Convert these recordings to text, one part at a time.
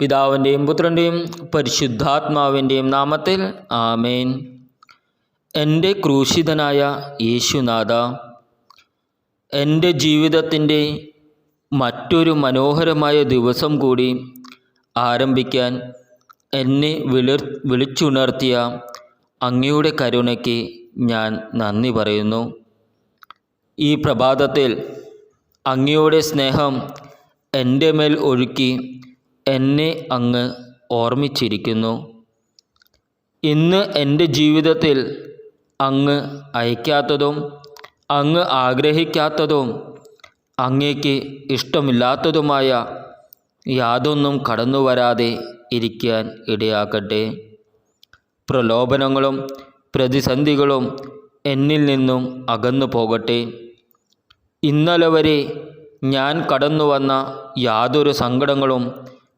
പിതാവിന്റെയും പുത്രന്റെയും പരിശുദ്ധാത്മാവിന്റെയും നാമത്തിൽ ആമേൻ. എന്റെ ക്രൂശിതനായ യേശുനാഥ എന്റെ ജീവിതത്തിന്റെ മറ്റൊരു മനോഹരമായ ദിവസം കൂടി ആരംഭിക്കാൻ എന്നെ വിളിർ വിളിച്ചുണർത്തിയ അങ്ങയുടെ കരുണയ്ക്ക് ഞാൻ നന്ദി പറയുന്നു. ഈ പ്രഭാതത്തിൽ അങ്ങയുടെ സ്നേഹം എന്റെ മേൽ ഒഴുക്കി എന്നെ അങ്ങ് ഓർമ്മിച്ചിരിക്കുന്നു. ഇന്ന് എന്റെ ജീവിതത്തിൽ അങ്ങ് അയക്കാത്തതും അങ്ങ് ആഗ്രഹിക്കാത്തതും അങ്ങേക്ക് ഇഷ്ടമില്ലാത്തതുമായ യാതൊന്നും കടന്നു വരാതെ ഇരിക്കാൻ ഇടയാക്കട്ടെ പ്രലോഭനങ്ങളും പ്രതിസന്ധികളും എന്നിൽ നിന്നും അകന്നു പോകട്ടെ. ഇന്നലെ വരെ ഞാൻ കടന്നു വന്ന യാതൊരു സങ്കടങ്ങളും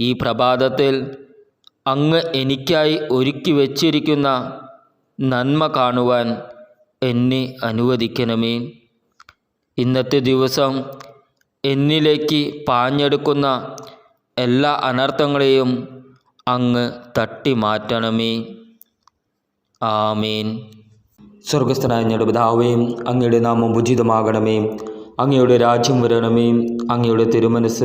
ഈ പ്രഭാതത്തിൽ അങ്ങ് എനിക്കായി ഒരുക്കി വച്ചിരിക്കുന്ന നന്മ കാണുവാൻ എന്നെ അനുവദിക്കണമേ. ഇന്നത്തെ ദിവസം എന്നിലേക്ക് പാഞ്ഞെടുക്കുന്ന എല്ലാ അനർത്ഥങ്ങളെയും അങ്ങ് തട്ടി മാറ്റണമേ. ആമേൻ. സ്വർഗസ്ഥനായ ഞങ്ങളുടെ പിതാവേയും അങ്ങയുടെ നാമം ഉചിതമാകണമേ. അങ്ങയുടെ രാജ്യം വരണമേ. അങ്ങയുടെ തിരുമനസ്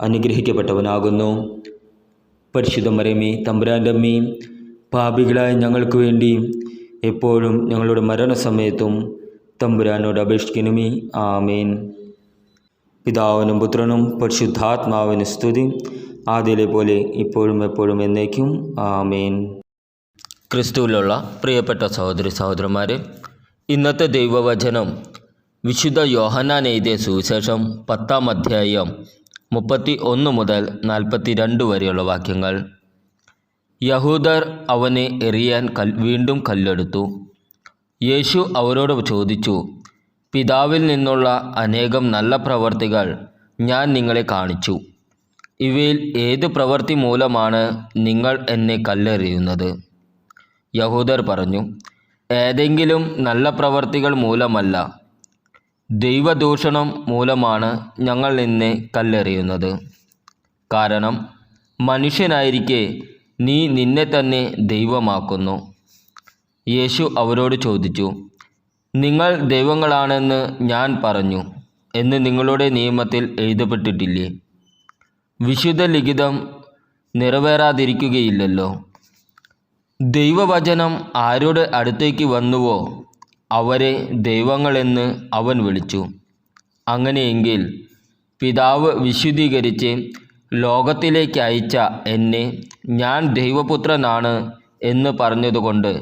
അനുഗ്രഹിക്കപ്പെട്ടവനാകുന്നു. പരിശുദ്ധ മരമേ തമ്പുരാന്റെ അമ്മയും പാപികളായ ഞങ്ങൾക്ക് വേണ്ടി എപ്പോഴും ഞങ്ങളുടെ മരണസമയത്തും തമ്പുരാനോട് അപേക്ഷിക്കണമേ. ആമേൻ. പിതാവിനും പുത്രനും പരിശുദ്ധാത്മാവിന് സ്തുതി. ആദ്യയിലെ പോലെ ഇപ്പോഴും എപ്പോഴും എന്നേക്കും. ആമേൻ. ക്രിസ്തുവിലുള്ള പ്രിയപ്പെട്ട സഹോദരി സഹോദരന്മാരെ ഇന്നത്തെ ദൈവവചനം വിശുദ്ധ എഴുതിയ സുവിശേഷം പത്താം അധ്യായം മുപ്പത്തി ഒന്ന് മുതൽ നാൽപ്പത്തി രണ്ട് വരെയുള്ള വാക്യങ്ങൾ. യഹൂദർ അവനെ എറിയാൻ കൽ വീണ്ടും കല്ലെടുത്തു. യേശു അവരോട് ചോദിച്ചു പിതാവിൽ നിന്നുള്ള അനേകം നല്ല പ്രവർത്തികൾ ഞാൻ നിങ്ങളെ കാണിച്ചു. ഇവയിൽ ഏത് പ്രവൃത്തി മൂലമാണ് നിങ്ങൾ എന്നെ കല്ലെറിയുന്നത്? യഹൂദർ പറഞ്ഞു ഏതെങ്കിലും നല്ല പ്രവർത്തികൾ മൂലമല്ല. ദൈവദൂഷണം മൂലമാണ് ഞങ്ങൾ നിന്നെ കല്ലെറിയുന്നത്. കാരണം മനുഷ്യനായിരിക്കെ നീ നിന്നെ തന്നെ ദൈവമാക്കുന്നു. യേശു അവരോട് ചോദിച്ചു നിങ്ങൾ ദൈവങ്ങളാണെന്ന് ഞാൻ പറഞ്ഞു എന്ന് നിങ്ങളുടെ നിയമത്തിൽ എഴുതപ്പെട്ടിട്ടില്ലേ? വിശുദ്ധ ലിഖിതം നിറവേറാതിരിക്കുകയില്ലല്ലോ. ദൈവവചനം ആരുടെ അടുത്തേക്ക് വന്നുവോ അവരെ ദൈവങ്ങളെന്ന് അവൻ വിളിച്ചു. അങ്ങനെയെങ്കിൽ പിതാവ് വിശുദ്ധീകരിച്ച് ലോകത്തിലേക്ക് അയച്ച എന്നെ ഞാൻ ദൈവപുത്രനാണ് എന്ന് പറഞ്ഞതുകൊണ്ട്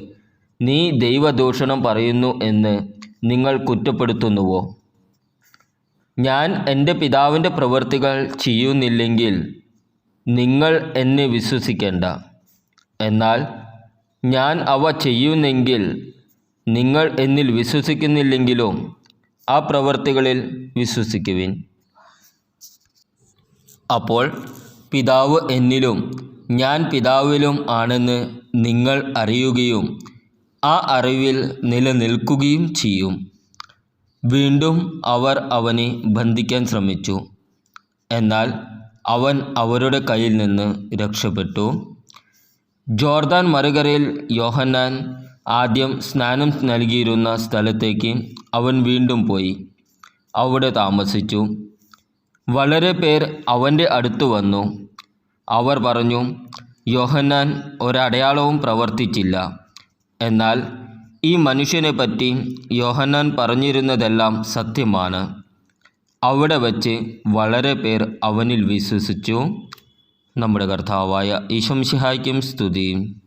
നീ ദൈവദൂഷണം പറയുന്നു എന്ന് നിങ്ങൾ കുറ്റപ്പെടുത്തുന്നുവോ? ഞാൻ എന്റെ പിതാവിന്റെ പ്രവൃത്തികൾ ചെയ്യുന്നില്ലെങ്കിൽ നിങ്ങൾ എന്നെ വിശ്വസിക്കേണ്ട. എന്നാൽ ഞാൻ അവ ചെയ്യുന്നെങ്കിൽ നിങ്ങൾ എന്നിൽ വിശ്വസിക്കുന്നില്ലെങ്കിലും ആ പ്രവർത്തികളിൽ വിശ്വസിക്കുവിൻ. അപ്പോൾ പിതാവ് എന്നിലും ഞാൻ പിതാവിലും ആണെന്ന് നിങ്ങൾ അറിയുകയും ആ അറിവിൽ നിലനിൽക്കുകയും ചെയ്യും. വീണ്ടും അവർ അവനെ ബന്ധിക്കാൻ ശ്രമിച്ചു. എന്നാൽ അവൻ അവരുടെ കയ്യിൽ നിന്ന് രക്ഷപ്പെട്ടു. ജോർദാൻ മറുകരയിൽ യോഹന്നാൻ ആദ്യം സ്നാനം നൽകിയിരുന്ന സ്ഥലത്തേക്ക് അവൻ വീണ്ടും പോയി. അവിടെ താമസിച്ചു. വളരെ പേർ അവന്റെ അടുത്ത് വന്നു. അവർ പറഞ്ഞു യോഹന്നാൻ ഒരടയാളവും പ്രവർത്തിച്ചില്ല. എന്നാൽ ഈ മനുഷ്യനെ പറ്റി യോഹന്നാൻ പറഞ്ഞിരുന്നതെല്ലാം സത്യമാണ്. അവിടെ വച്ച് വളരെ പേർ അവനിൽ വിശ്വസിച്ചു. നമ്മുടെ കർത്താവായ ഈശംഷിഹായ്ക്കും സ്തുതി